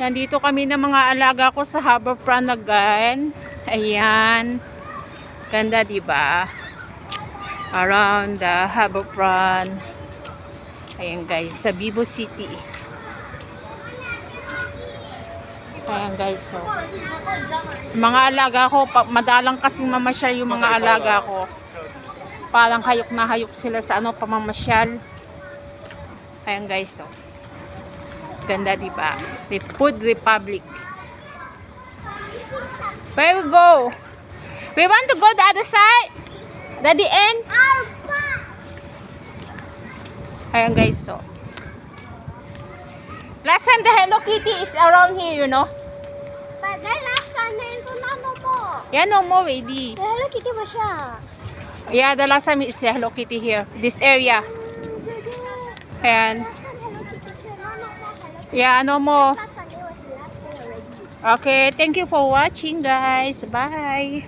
Nandito kami ng mga alaga ko sa Harborfront again. Ayan. Ganda, di ba? Around the Harborfront. Ayan guys, sa Vivo City. Ayan guys, so. Mga alaga ko, madalang kasing mamasyal yung mga alaga ko. Parang hayok na hayok sila sa ano, pamamasyal. Ayan guys, so. Ganda, di ba? The Food Republic. Where we go? We want to go the other side? The the end? Ayan guys, so. Last time the Hello Kitty is around here, you know? But then last time na ito na no mo. Yeah, no more already. Hello Kitty ba siya? Yeah, the last time is the Hello Kitty here. This area. Ayan. Last time Hello Kitty siya. No, no, no. Hello Yeah, no more. Last time it was last day already. Okay, thank you for watching guys. Bye.